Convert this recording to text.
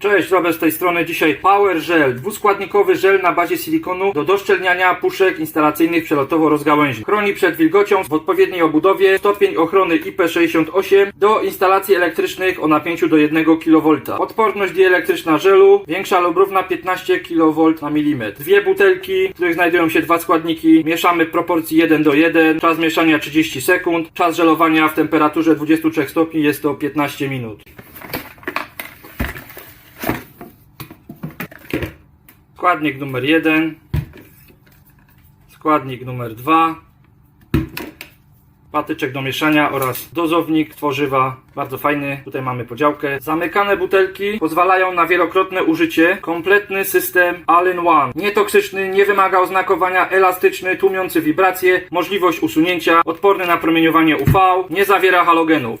Cześć, Robert z tej strony. Dzisiaj Power Gel, dwuskładnikowy żel na bazie silikonu do doszczelniania puszek instalacyjnych przelotowo rozgałęzi. Chroni przed wilgocią w odpowiedniej obudowie, stopień ochrony IP68 do instalacji elektrycznych o napięciu do 1 kV. Odporność dielektryczna żelu większa lub równa 15 kV na milimetr. Dwie butelki, w których znajdują się dwa składniki. Mieszamy w proporcji 1 do 1. Czas mieszania 30 sekund. Czas żelowania w temperaturze 23 stopni jest to 15 minut. Składnik numer 1, składnik numer 2, patyczek do mieszania oraz dozownik tworzywa. Bardzo fajny, tutaj mamy podziałkę. Zamykane butelki pozwalają na wielokrotne użycie. Kompletny system all-in-one. Nietoksyczny, nie wymaga oznakowania, elastyczny, tłumiący wibracje, możliwość usunięcia, odporny na promieniowanie UV, nie zawiera halogenów.